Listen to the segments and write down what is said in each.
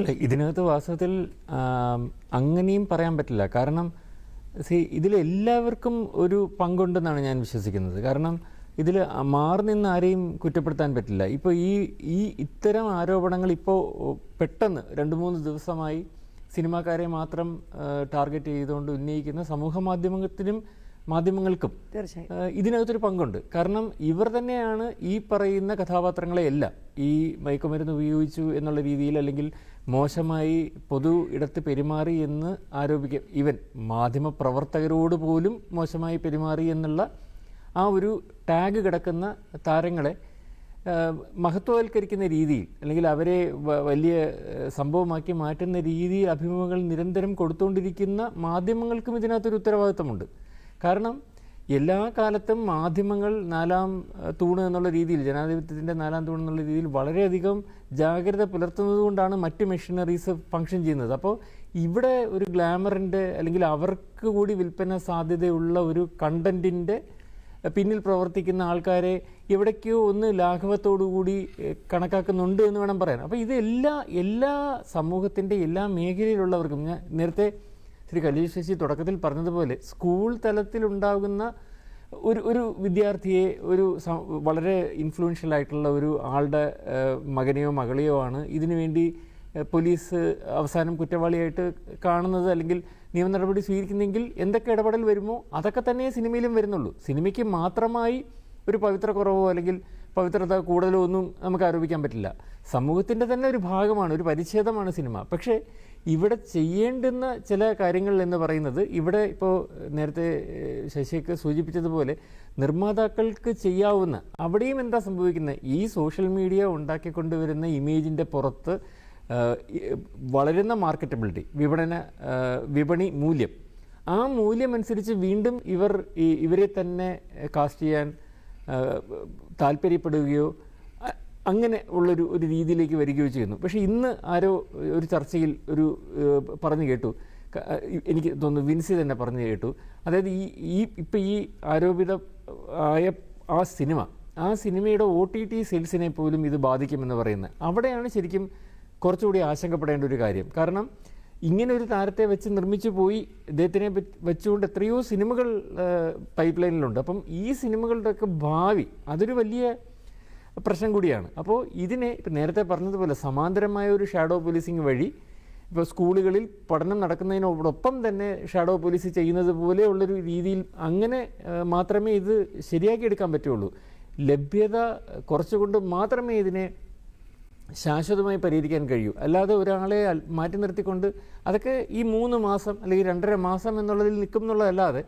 അല്ല ഇതിനകത്ത് വാസ്തവത്തിൽ അങ്ങനെയും പറയാൻ പറ്റില്ല. കാരണം സി ഇതിലെല്ലാവർക്കും ഒരു പങ്കുണ്ടെന്നാണ് ഞാൻ വിശ്വസിക്കുന്നത്. കാരണം ഇതിൽ മാറി നിന്ന് ആരെയും കുറ്റപ്പെടുത്താൻ പറ്റില്ല. ഇപ്പോൾ ഈ ഈ ഇത്തരം ആരോപണങ്ങൾ ഇപ്പോൾ പെട്ടെന്ന് രണ്ട് മൂന്ന് ദിവസമായി സിനിമാക്കാരെ മാത്രം ടാർഗറ്റ് ചെയ്തുകൊണ്ട് ഉന്നയിക്കുന്ന സമൂഹ മാധ്യമത്തിനും മാധ്യമങ്ങൾക്കും. തീർച്ചയായും. ഇതിനകത്തൊരു പങ്കുണ്ട്. കാരണം ഇവർ തന്നെയാണ് ഈ പറയുന്ന കഥാപാത്രങ്ങളെയെല്ലാം ഈ മയക്കുമരുന്ന് ഉപയോഗിച്ചു എന്നുള്ള രീതിയിൽ അല്ലെങ്കിൽ മോശമായി പൊതു ഇടത്ത് പെരുമാറി എന്ന് ആരോപിക്കും ഇവൻ മാധ്യമ പ്രവർത്തകരോട് പോലും മോശമായി പെരുമാറി എന്നുള്ള ആ ഒരു ടാഗ് കിടക്കുന്ന താരങ്ങളെ മഹത്വവൽക്കരിക്കുന്ന രീതിയിൽ അല്ലെങ്കിൽ അവരെ വലിയ സംഭവമാക്കി മാറ്റുന്ന രീതിയിൽ അഭിമുഖങ്ങൾ നിരന്തരം കൊടുത്തുകൊണ്ടിരിക്കുന്ന മാധ്യമങ്ങൾക്കും ഇതിനകത്തൊരു ഉത്തരവാദിത്തമുണ്ട്. കാരണം എല്ലാ കാലത്തും മാധ്യമങ്ങൾ നാലാം തൂണ് എന്നുള്ള രീതിയിൽ ജനാധിപത്യത്തിന്റെ നാലാം തൂണ് എന്നുള്ള രീതിയിൽ വളരെയധികം ജാഗ്രത പുലർത്തുന്നത് കൊണ്ടാണ് മറ്റ് മെഷീനറീസ് ഫങ്ഷൻ ചെയ്യുന്നത്. അപ്പോൾ ഇവിടെ ഒരു ഗ്ലാമറിന്റെ അല്ലെങ്കിൽ അവർക്ക് കൂടി വിൽപ്പന സാധ്യതയുള്ള ഒരു കണ്ടന്റിന്റെ പിന്നിൽ പ്രവർത്തിക്കുന്ന ആൾക്കാരെ എവിടേക്കോ ഒന്ന് ലാഘവത്തോടുകൂടി കൂടി കണക്കാക്കുന്നുണ്ട് എന്ന് വേണം പറയാൻ. അപ്പോൾ ഇത് എല്ലാ എല്ലാ സമൂഹത്തിന്റെ എല്ലാ മേഖലയിലുള്ളവർക്കും ഞാൻ നേരത്തെ ശ്രീ കലീഷ് ശശി തുടക്കത്തിൽ പറഞ്ഞതുപോലെ സ്കൂൾ തലത്തിലുണ്ടാകുന്ന ഒരു ഒരു വിദ്യാർത്ഥിയെ ഒരു വളരെ ഇൻഫ്ലുവൻഷ്യൽ ആയിട്ടുള്ള ഒരു ആളുടെ മകനെയോ മകളെയോ ആണ് ഇതിനു വേണ്ടി പോലീസ് അവസാനം കുറ്റവാളിയായിട്ട് കാണുന്നത് അല്ലെങ്കിൽ നിയമ നടപടി സ്വീകരിക്കുന്നെങ്കിൽ എന്തൊക്കെ ഇടപെടൽ വരുമോ അതൊക്കെ തന്നെ സിനിമയിലും വരുന്നുള്ളൂ. സിനിമയ്ക്ക് മാത്രമായി ഒരു പവിത്ര കുറവോ അല്ലെങ്കിൽ പവിത്രത കൂടുതലൊന്നും നമുക്ക് ആരോപിക്കാൻ പറ്റില്ല. സമൂഹത്തിന്റെ തന്നെ ഒരു ഭാഗമാണ് ഒരു പരിച്ഛേദമാണ് സിനിമ. പക്ഷേ ഇവിടെ ചെയ്യേണ്ടുന്ന ചില കാര്യങ്ങൾ എന്ന് പറയുന്നത് ഇവിടെ ഇപ്പോൾ നേരത്തെ ശശിയൊക്കെ സൂചിപ്പിച്ചതുപോലെ നിർമ്മാതാക്കൾക്ക് ചെയ്യാവുന്ന അവിടെയും എന്താ സംഭവിക്കുന്നത്? ഈ സോഷ്യൽ മീഡിയ ഉണ്ടാക്കിക്കൊണ്ടുവരുന്ന ഇമേജിന്റെ പുറത്ത് വളരുന്ന മാർക്കറ്റബിലിറ്റി വിപണന വിപണി മൂല്യം. ആ മൂല്യം അനുസരിച്ച് വീണ്ടും ഇവർ ഇവരെ തന്നെ കാസ്റ്റ് ചെയ്യാൻ താല്പര്യപ്പെടുകയോ അങ്ങനെ ഉള്ളൊരു ഒരു രീതിയിലേക്ക് വരികയോ ചെയ്യുന്നു. പക്ഷേ ഇന്ന് ആരോ ഒരു ചർച്ചയിൽ ഒരു പറഞ്ഞു കേട്ടു. എനിക്ക് തോന്നുന്നു വിൻസി തന്നെ പറഞ്ഞു കേട്ടു. അതായത് ഈ ഈ ഇപ്പം ഈ ആരോപിത ആയ ആ സിനിമ ആ സിനിമയുടെ ഒ ടി ടി സെയിൽസിനെ പോലും ഇത് ബാധിക്കുമെന്ന് പറയുന്നത്. അവിടെയാണ് ശരിക്കും കുറച്ചുകൂടി ആശങ്കപ്പെടേണ്ട ഒരു കാര്യം. കാരണം ഇങ്ങനെ ഒരു താരത്തെ വെച്ച് നിർമ്മിച്ചു പോയി ഇദ്ദേഹത്തിനെ വെച്ചുകൊണ്ട് എത്രയോ സിനിമകൾ പൈപ്പ് ലൈനിലുണ്ട് അപ്പം ഈ സിനിമകളുടെയൊക്കെ ഭാവി അതൊരു വലിയ പ്രശ്നം കൂടിയാണ്. അപ്പോൾ ഇതിനെ ഇപ്പം നേരത്തെ പറഞ്ഞതുപോലെ സമാന്തരമായ ഒരു ഷാഡോ പോലീസിങ് വഴി ഇപ്പോൾ സ്കൂളുകളിൽ പഠനം നടക്കുന്നതിനോടൊപ്പം തന്നെ ഷാഡോ പോലീസ് ചെയ്യുന്നത് പോലെയുള്ളൊരു രീതിയിൽ അങ്ങനെ മാത്രമേ ഇത് ശരിയാക്കി എടുക്കാൻ പറ്റുള്ളൂ. ലഭ്യത കുറച്ചുകൊണ്ട് മാത്രമേ ഇതിനെ ശാശ്വതമായി പരിഹരിക്കാൻ കഴിയൂ. അല്ലാതെ ഒരാളെ മാറ്റി നിർത്തിക്കൊണ്ട് അതൊക്കെ ഈ മൂന്ന് മാസം അല്ലെങ്കിൽ രണ്ടര മാസം എന്നുള്ളതിൽ നിൽക്കും എന്നുള്ളതല്ലാതെ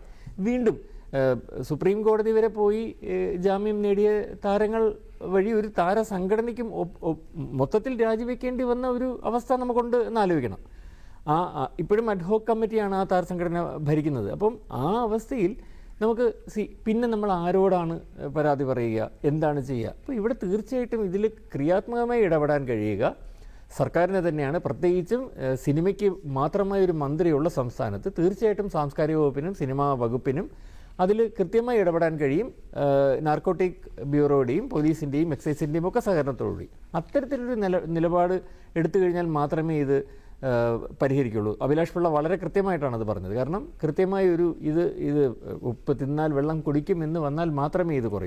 വീണ്ടും സുപ്രീം കോടതി വരെ പോയി ജാമ്യം നേടിയ താരങ്ങൾ വഴി ഒരു താര സംഘടനയ്ക്കും മൊത്തത്തിൽ രാജിവെക്കേണ്ടി വന്ന ഒരു അവസ്ഥ നമുക്കുണ്ട് എന്ന് ആലോചിക്കണം. ആ ഇപ്പോഴും അഡ്ഹോക് കമ്മിറ്റിയാണ് ആ താര സംഘടന ഭരിക്കുന്നത്. അപ്പം ആ അവസ്ഥയിൽ നമുക്ക് സി പിന്നെ നമ്മൾ ആരോടാണ് പരാതി പറയുക? എന്താണ് ചെയ്യുക? അപ്പോൾ ഇവിടെ തീർച്ചയായിട്ടും ഇതിൽ ക്രിയാത്മകമായി ഇടപെടാൻ കഴിയുക. സർക്കാരിനെ തന്നെയാണ്. പ്രത്യേകിച്ചും സിനിമയ്ക്ക് മാത്രമായ ഒരു മന്ത്രിയുള്ള സംസ്ഥാനത്ത് തീർച്ചയായിട്ടും സാംസ്കാരിക വകുപ്പിനും സിനിമാ വകുപ്പിനും അതിൽ കൃത്യമായി ഇടപെടാൻ കഴിയും. നാർക്കോട്ടിക് ബ്യൂറോയുടെയും പോലീസിന്റെയും എക്സൈസിന്റെയും ഒക്കെ സഹകരണത്തോടുകൂടി. അത്തരത്തിലൊരു നില നിലപാട് എടുത്തു കഴിഞ്ഞാൽ മാത്രമേ ഇത് പരിഹരിക്കുള്ളൂ. അഭിലാഷ് പിള്ള വളരെ കൃത്യമായിട്ടാണ് അത് പറഞ്ഞത്. കാരണം കൃത്യമായ ഒരു ഇത് ഇത് ഉപ്പ് തിന്നാൽ വെള്ളം കുടിക്കും എന്ന് വന്നാൽ മാത്രമേ ഇത് കുറയൂ.